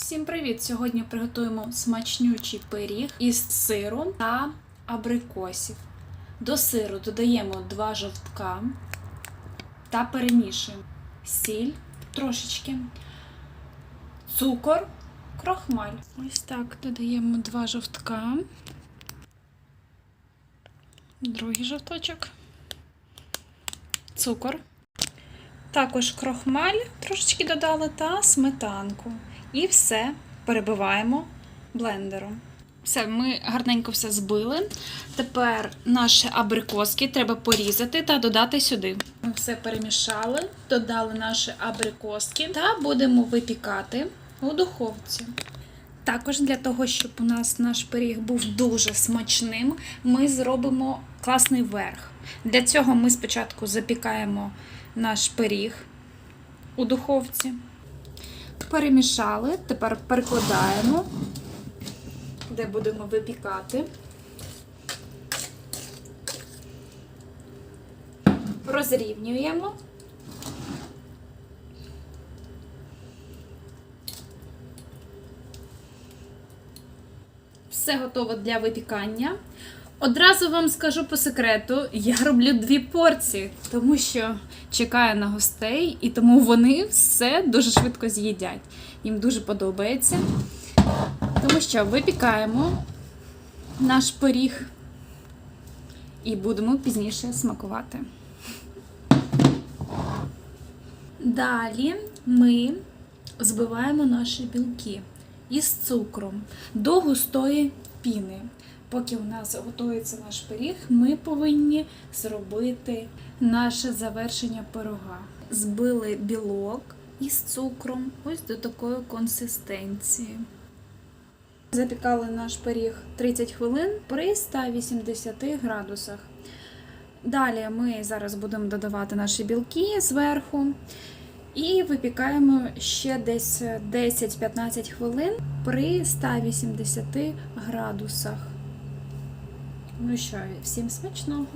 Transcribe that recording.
Всім привіт! Сьогодні приготуємо смачнючий пиріг із сиром та абрикосів. До сиру додаємо два жовтка та перемішуємо сіль трошечки, цукор, крохмаль. Ось так додаємо два жовтка, другий жовточок, цукор. Також крохмаль трошечки додали та сметанку. І все перебиваємо блендером. Все, ми гарненько все збили. Тепер наші абрикоски треба порізати та додати сюди. Ми все перемішали, додали наші абрикоски та будемо випікати у духовці. Також для того, щоб у нас наш пиріг був дуже смачним, ми зробимо класний верх. Для цього ми спочатку запікаємо наш пиріг у духовці. Перемішали, тепер перекладаємо, де будемо випікати. Розрівнюємо. Все готово для випікання. Одразу вам скажу по секрету, я роблю дві порції, тому що чекаю на гостей, і тому вони все дуже швидко з'їдять. Їм дуже подобається. Тому що випікаємо наш пиріг і будемо пізніше смакувати. Далі ми збиваємо наші білки із цукром до густої піни. Поки у нас готується наш пиріг, ми повинні зробити наше завершення пирога. Збили білок із цукром ось до такої консистенції. Запікали наш пиріг 30 хвилин при 180 градусах. Далі ми зараз будемо додавати наші білки зверху. І випікаємо ще десь 10-15 хвилин при 180 градусах. Ну що, всім смачного!